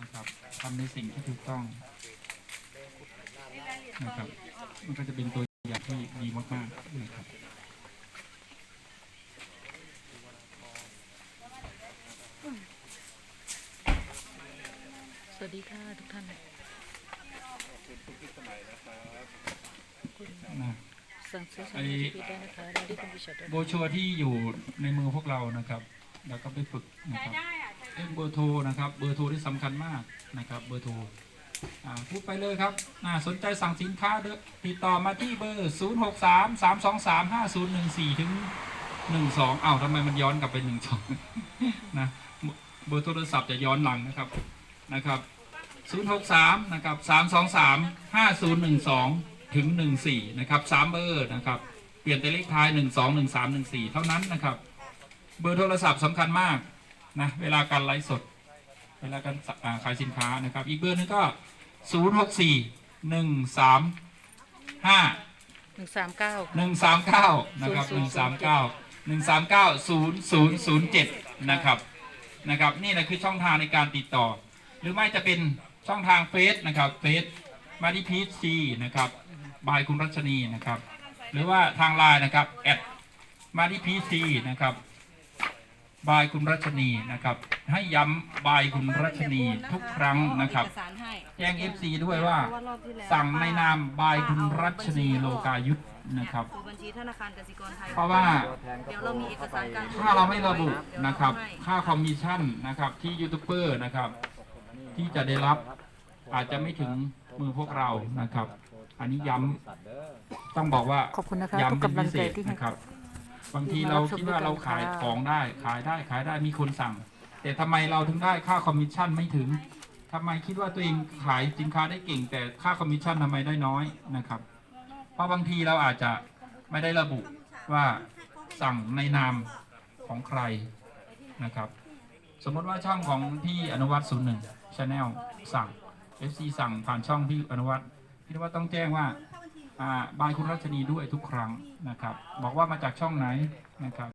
นะครับทำในสิ่งที่ถูกต้องนะครับ มันก็จะเป็นตัวอย่างที่ดีมากๆนะครับสวัสดีค่ะทุกท่านนะสั่งซื้อไอ้สมุดพีได้นะคะได้ที่คุณผู้ชมด้วยโบรชัวร์ที่อยู่ในมือพวกเรานะครับ แล้วก็ไปฝึกนะครับ เอ็มเบอร์โทรนะครับ เบอร์โทรที่สำคัญมากนะครับ เบอร์โทรพูดไปเลยครับสนใจสั่งสินค้าเด้อติดต่อมาที่เบอร์ 0 6 3 3 2 3 5 0 1 4 ถึง 12อ้าวทำไมมันย้อนกลับไป 12 นะเบอร์โทรศัพท์จะย้อนหลังนะครับนะครับ 063 นะครับ 323 5012 ถึง 14 นะครับ 3 เบอร์นะครับ เปลี่ยนแต่เลขท้าย 12 13 14 เท่านั้นนะครับ เบอร์โทรศัพท์สำคัญมาก นะเวลาการไลฟ์สด เวลาการอ่าขายสินค้านะครับ อีกเบอร์หนึงก็ 064 135 หนึ่งสามเก้าหนึ่งสามเก้านะครับหนึ่งสามเก้าหนึ่งสามเก้าศูนย์ศูนย์ศูนย์เจ็ดนะครับนะครับนี่แหละคือช่องทางในการติดต่อ หรือไม่จะเป็นช่องทางเฟซนะครับเฟซมาดิพีซีนะครับบายคุณรัชนีนะครับ หรือว่าทางไลน์นะครับแอดมาดิพีซีนะครับ บายคุณรัชนีนะครับ ให้ย้ำบายคุณรัชนีทุกครั้งนะครับเอกสารให้แจ้ง FC ด้วยว่าเพระรอบที่แล้วสั่งในนามบายคุณรัชนีโลกายุทธนะครับคือบัญชีธนาคารกสิกรไทยเพราะว่า เดี๋ยวเรามีเอกสารการถ้าเราไม่ระบุนะครับเดี๋ยวเาให้ค่าคอมมิชชั่นนะครับที่ยูทูบเบอร์นะครับ ที่จะได้รับอาจจะไม่ถึงมือพวกเรานะครับ อันนี้ย้ำต้องบอกว่าขอบคุณนะคะทุกย้ำเป็นกำลัพิงเศใจษที่ให้ นะครับ บางทีเราคิดว่าเราขายของได้ขายได้ขายได้มีคนสั่ง แต่ทำไมเราถึงได้ค่าคอมมิชชั่นไม่ถึงทำไมคิดว่าตัวเองขายสินค้าได้เก่ง แต่ค่าคอมมิชชั่นทำไมได้น้อยนะครับ เพราะบางทีเราอาจจะไม่ได้ระบุว่าสั่งในนามของใครนะครับ สมมติว่าช่องของพี่อนุวัตศูนย์หนึ่งชาแนลสั่ง FC สั่งผ่านช่องพี่อนุวัตพี่อนุวัตต้องแจ้งว่าอ่า บายคุณรัชนีด้วยทุกครั้งนะครับ บอกว่ามาจากช่องไหนนะครับ